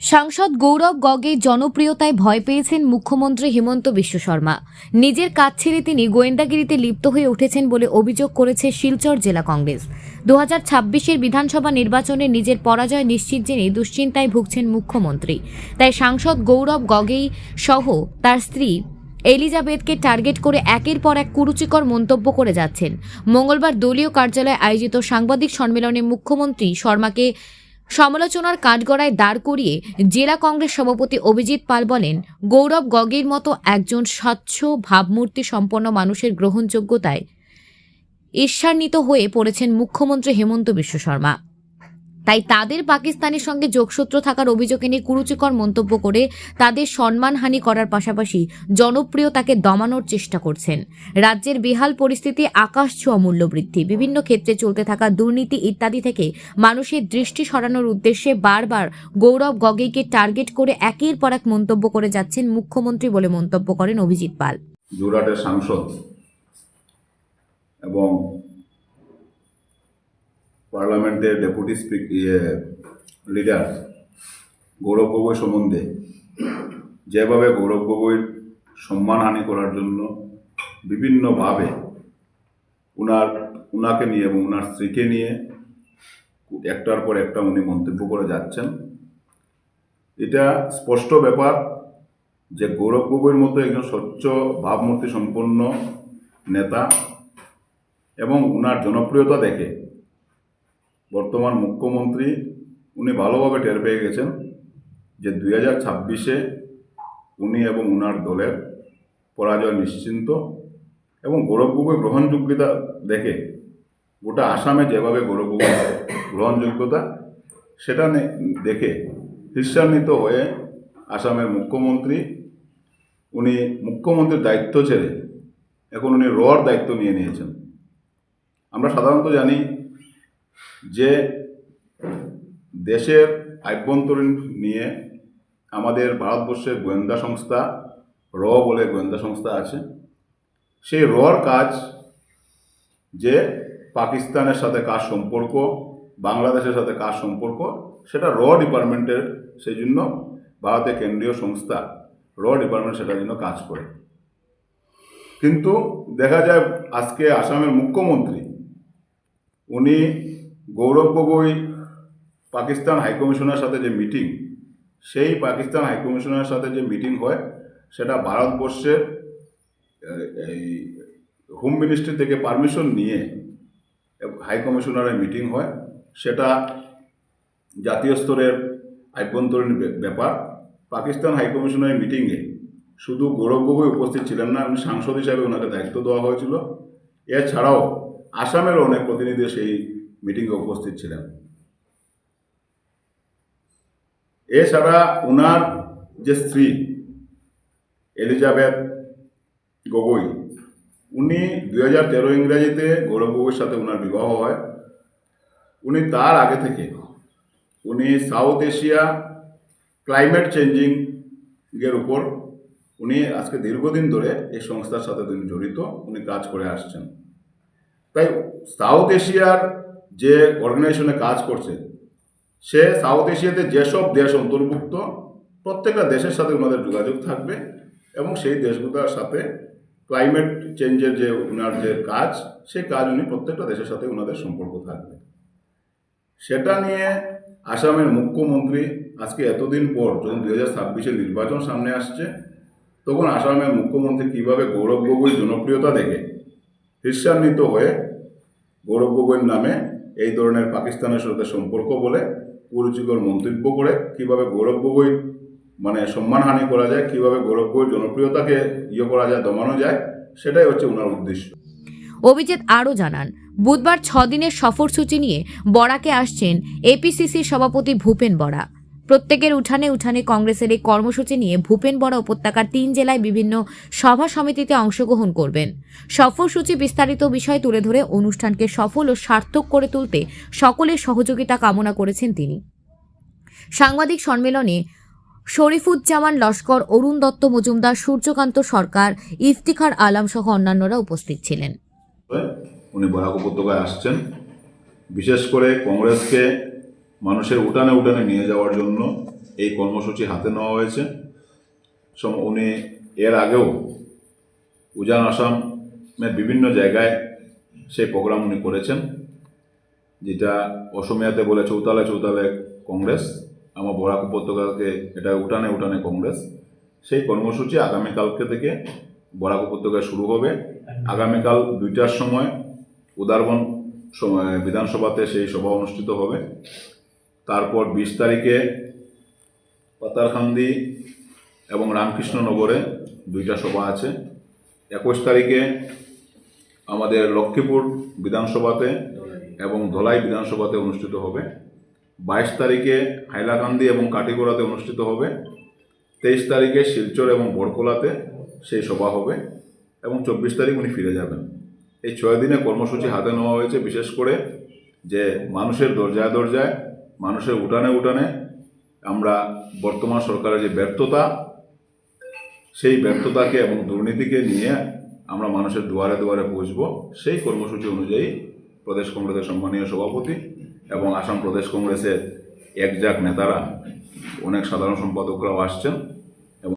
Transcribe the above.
সাংসদ গৌরব গগের জনপ্রিয়তায় ভয় পেয়েছেন মুখ্যমন্ত্রী হিমন্ত বিশ্ব শর্মা। নিজের কাজ ছেড়ে তিনি গোয়েন্দাগিরিতে লিপ্ত হয়ে উঠেছেন বলে অভিযোগ করেছে শিলচর জেলা কংগ্রেস। দু হাজার বিধানসভা নির্বাচনে নিজের পরাজয় নিশ্চিত জেনে দুশ্চিন্তায় ভুগছেন মুখ্যমন্ত্রী। তাই সাংসদ গৌরব গগেই সহ তার স্ত্রী এলিজাবেথকে টার্গেট করে একের পর এক কুরুচিকর মন্তব্য করে যাচ্ছেন। মঙ্গলবার দলীয় কার্যালয়ে আয়োজিত সাংবাদিক সম্মেলনে মুখ্যমন্ত্রী শর্মাকে সমালোচনার কাঠগড়ায় দাঁড় করিয়ে জেলা কংগ্রেস সভাপতি অভিজিৎ পাল বলেন, গৌরব গগের মতো একজন স্বচ্ছ, ভাবমূর্তি সম্পন্ন মানুষের গ্রহণযোগ্যতায় ঈর্ষান্বিত হয়ে পড়েছেন মুখ্যমন্ত্রী হেমন্ত বিশ্ব শর্মা। তাই তাদের পাকিস্তানের সঙ্গে যোগসূত্র থাকার অভিযোগ নিয়ে কুরুচিকর মন্তব্য করে তাদের সম্মানহানি করার পাশাপাশি জনপ্রিয়তাকে দমানোর চেষ্টা করছেন। রাজ্যের বেহাল পরিস্থিতি, আকাশ ছোঁয়া মূল্যবৃদ্ধি, বিভিন্ন ক্ষেত্রে চলতে থাকা দুর্নীতি ইত্যাদি থেকে মানুষের দৃষ্টি সরানোর উদ্দেশ্যে বারবার গৌরব গগৈকে টার্গেট করে একের পর এক মন্তব্য করে যাচ্ছেন মুখ্যমন্ত্রী বলে মন্তব্য করেন অভিজিৎ পাল। যোরহাটের সাংসদ এবং পার্লামেন্টের ডেপুটি স্পিক ইয়ে লিডার গৌরব গগৈ সম্বন্ধে। যেভাবে গৌরব গগৈর সম্মানহানি করার জন্য বিভিন্নভাবে উনার, উনাকে নিয়ে এবং উনার স্ত্রীকে নিয়ে একটার পর একটা উনি মন্তব্য করে যাচ্ছেন। এটা স্পষ্ট ব্যাপার যে গৌরব গগৈর মতো একজন স্বচ্ছ, ভাবমূর্তি সম্পন্ন নেতা এবং উনার জনপ্রিয়তা দেখে বর্তমান মুখ্যমন্ত্রী, উনি ভালোভাবে টের পেয়ে গেছেন যে দুই হাজার ছাব্বিশে উনি এবং উনার দলের পরাজয় নিশ্চিন্ত এবং গৌরব গগৈ গ্রহণযোগ্যতা দেখে গোটা আসামে যেভাবে গৌরব গগৈ গ্রহণযোগ্যতা, সেটা দেখে ঈর্ষান্বিত হয়ে আসামের মুখ্যমন্ত্রী, উনি মুখ্যমন্ত্রীর দায়িত্ব ছেড়ে এখন উনি রর দায়িত্ব নিয়ে নিয়েছেন। আমরা সাধারণত জানি যে দেশের আভ্যন্তরীণ নিয়ে আমাদের ভারতবর্ষের গোয়েন্দা সংস্থা, র বলে গোয়েন্দা সংস্থা আছে। সেই রর কাজ যে পাকিস্তানের সাথে কার সম্পর্ক, বাংলাদেশের সাথে কার সম্পর্ক, সেটা র ডিপার্টমেন্টের সেই জন্য ভারতের কেন্দ্রীয় সংস্থা র ডিপার্টমেন্ট সেটার জন্য কাজ করে। কিন্তু দেখা যায় আজকে আসামের মুখ্যমন্ত্রী, উনি গৌরব গগৈ, পাকিস্তান হাইকমিশনের সাথে যে মিটিং, সেই পাকিস্তান হাইকমিশনের সাথে যে মিটিং হয়, সেটা ভারতবর্ষের এই হোম মিনিস্ট্রি থেকে পারমিশন নিয়ে হাইকমিশনারের মিটিং হয়। সেটা জাতীয় স্তরের আভ্যন্তরীণ ব্যাপার। পাকিস্তান হাইকমিশনের মিটিংয়ে শুধু গৌরব গগৈ উপস্থিত ছিলেন না উনি সাংসদ হিসাবে ওনাকে দায়িত্ব দেওয়া হয়েছিল। এছাড়াও আসামের অনেক প্রতিনিধি সেই মিটিংয়ে উপস্থিত ছিলেন। এছাড়া ওনার যে স্ত্রী, এলিজাবেথ গগৈ, উনি দুই হাজার তেরো ইংরাজিতে গৌরব গগৈর সাথে ওনার বিবাহ হয়। উনি তার আগে থেকে, উনি সাউথ এশিয়া ক্লাইমেট চেঞ্জিং এর উপর, উনি আজকে দীর্ঘদিন ধরে এই সংস্থার সাথে তিনি জড়িত, উনি কাজ করে আসছেন। তাই সাউথ এশিয়ার যে অর্গানাইজেশনে কাজ করছে, সে সাউথ এশিয়াতে যেসব দেশ অন্তর্ভুক্ত, প্রত্যেকটা দেশের সাথে ওনাদের যোগাযোগ থাকবে এবং সেই দেশগুলোর সাথে ক্লাইমেট চেঞ্জের যে ওনার যে কাজ, সেই কাজ উনি প্রত্যেকটা দেশের সাথে ওনাদের সম্পর্ক থাকবে। সেটা নিয়ে আসামের মুখ্যমন্ত্রী আজকে এতদিন পর, যখন দু হাজার ছাব্বিশের নির্বাচন সামনে আসছে, তখন আসামের মুখ্যমন্ত্রী কীভাবে গৌরব গগৈর জনপ্রিয়তা দেখে, ঈর্ষান্বিত হয়ে গৌরব গগৈর নামে এই ধরনের পাকিস্তানের সাথে সম্পর্ক বলে কুরুচিকর মন্তব্য করে কীভাবে গৌরব গগৈ মানে সম্মানহানি করা যায়, কীভাবে গৌরব গগৈর জনপ্রিয়তাকে ইয়ে করা যায়, দমানো যায়, সেটাই হচ্ছে ওনার উদ্দেশ্য। অভিজিৎ আরও জানান, বুধবার ছদিনের সফরসূচি নিয়ে বরাকে আসছেন এপিসিসির সভাপতি ভূপেন বরা। প্রত্যেকের উঠানে উঠানে কংগ্রেসের এই কর্মসূচি নিয়ে ভূপেন বরা উপত্যকার তিন জেলায় বিভিন্ন সভা সমিতিতে অংশগ্রহণ করবেন। সফরসূচি বিস্তারিত বিষয় তুলে ধরে অনুষ্ঠানকে সফল ও সার্থক করে তুলতে সকলের সহযোগিতা কামনা করেছেন তিনি। সাংবাদিক সম্মেলনে শরীফুজ্জামান লস্কর, অরুণ দত্ত মজুমদার, সূর্যকান্ত সরকার, ইফতিখার আলম সহ অন্যান্যরা উপস্থিত ছিলেন। উনি বরাক উপত্যকায় আসছেন। বিশেষ করে কংগ্রেসকে মানুষের উঠানে উঠানে নিয়ে যাওয়ার জন্য এই কর্মসূচি হাতে নেওয়া হয়েছে। উনি এর আগেও উজান আসামের বিভিন্ন জায়গায় সেই প্রোগ্রাম উনি করেছেন, যেটা অসমীয়াতে বলে চৌতালে চৌতালে কংগ্রেস, আমার বরাক উপত্যকাকে এটা উঠানে উঠানে কংগ্রেস। সেই কর্মসূচি আগামীকালকে থেকে বরাক উপত্যকায় শুরু হবে। আগামীকাল দুইটার সময় উদারবন বিধানসভাতে সেই সভা অনুষ্ঠিত হবে। তারপর বিশ তারিখে পাতারকান্দি এবং রামকৃষ্ণনগরে দুইটা সভা আছে। একুশ তারিখে আমাদের লক্ষ্মীপুর বিধানসভাতে এবং ধলাই বিধানসভাতে অনুষ্ঠিত হবে। বাইশ তারিখে হাইলাকান্দি এবং কাটিগড়াতে অনুষ্ঠিত হবে। তেইশ তারিখে শিলচর এবং বড়কলাতে সেই সভা হবে এবং চব্বিশ তারিখ উনি ফিরে যাবেন। এই ছয় দিনে কর্মসূচি হাতে নেওয়া হয়েছে, বিশেষ করে যে মানুষের দরজায় দরজায় মানুষের উঠানে উঠানে আমরা বর্তমান সরকারের যে ব্যর্থতা, সেই ব্যর্থতাকে এবং দুর্নীতিকে নিয়ে আমরা মানুষের দুয়ারে দুয়ারে পৌঁছব সেই কর্মসূচি অনুযায়ী প্রদেশ কংগ্রেসের সম্মানীয় সভাপতি এবং আসাম প্রদেশ কংগ্রেসের একজাক নেতারা, অনেক সাধারণ সম্পাদকরাও আসছেন।